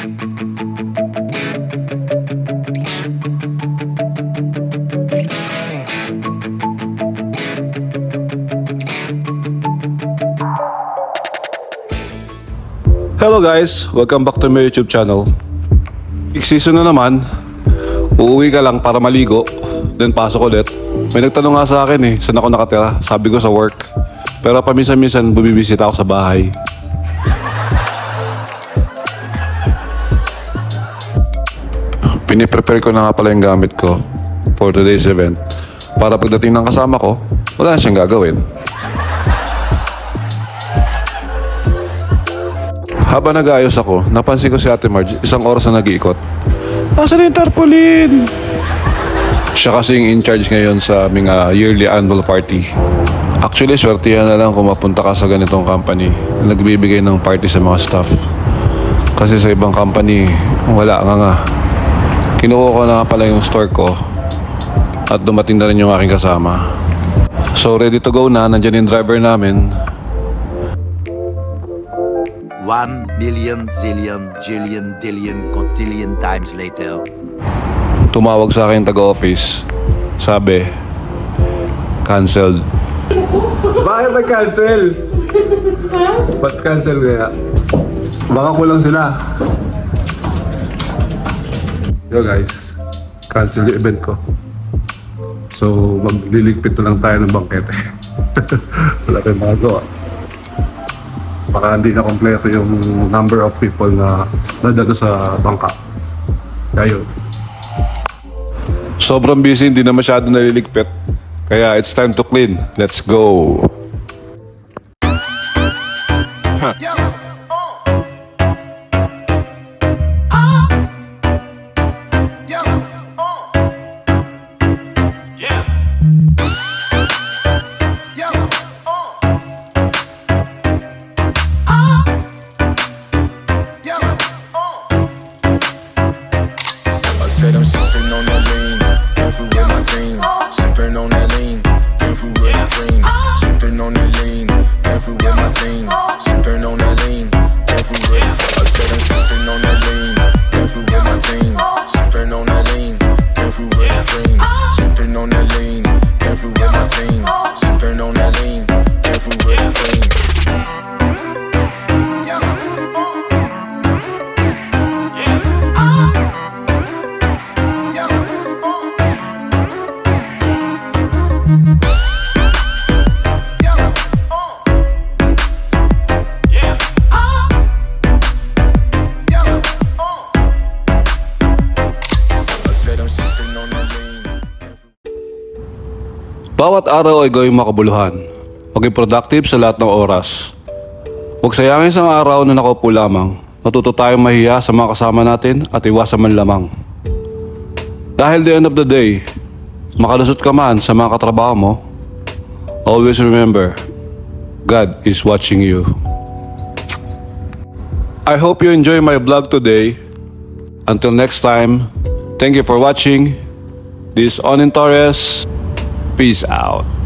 Hello guys, welcome back to my YouTube channel. Peak season na naman. Uuwi ka lang para maligo, then pasok ulit. May nagtanong nga sa akin eh, saan ako nakatira? Sabi ko sa work. Pero paminsan-minsan bumibisita ako sa bahay. Piniprepare ko na nga pala yung gamit ko for today's event. Para pagdating ng kasama ko, wala na siyang gagawin. Habang nag-aayos ako, napansin ko si Ate Marge isang oras na nag-iikot. Asan yung tarpaulin? Siya kasi yung in charge ngayon sa aming ah, yearly annual party. Actually, swertihan na lang kung mapunta ka sa ganitong company na nagbibigay ng party sa mga staff. Kasi sa ibang company, wala nga nga. Kinuha ko na nga pala yung store ko at dumating na rin yung aking kasama. So ready to go na, nandyan yung driver namin. One million zillion jillion dillion cotillion times later. tumawag sa akin yung taga-office. Sabi, canceled. Bakit nag-cancel? Ba't cancel kaya? Baka kulang sila. Yo guys, cancel yung event ko. So, magliligpit na lang tayo ng bangkete. Wala tayong magawa. Baka hindi na kompleto yung number of people na nadalo sa bangka. Yun. Sobrang busy, hindi na masyado naliligpit. Kaya it's time to clean. Let's go! I sipping on that lean, careful with my team. Sipping on that lean, careful with the cream. Sipping on that lean, careful with my team. Bawat araw ay gawing makabuluhan. Maging productive sa lahat ng oras. Huwag sayangin sa araw na nakaupo lamang. Matuto tayong mahiya sa mga kasama natin at iwasan man lamang. Dahil the end of the day, makalusot ka man sa mga katrabaho mo, always remember, God is watching you. I hope you enjoy my vlog today. Until next time, thank you for watching. This is Onin Torres. Peace out.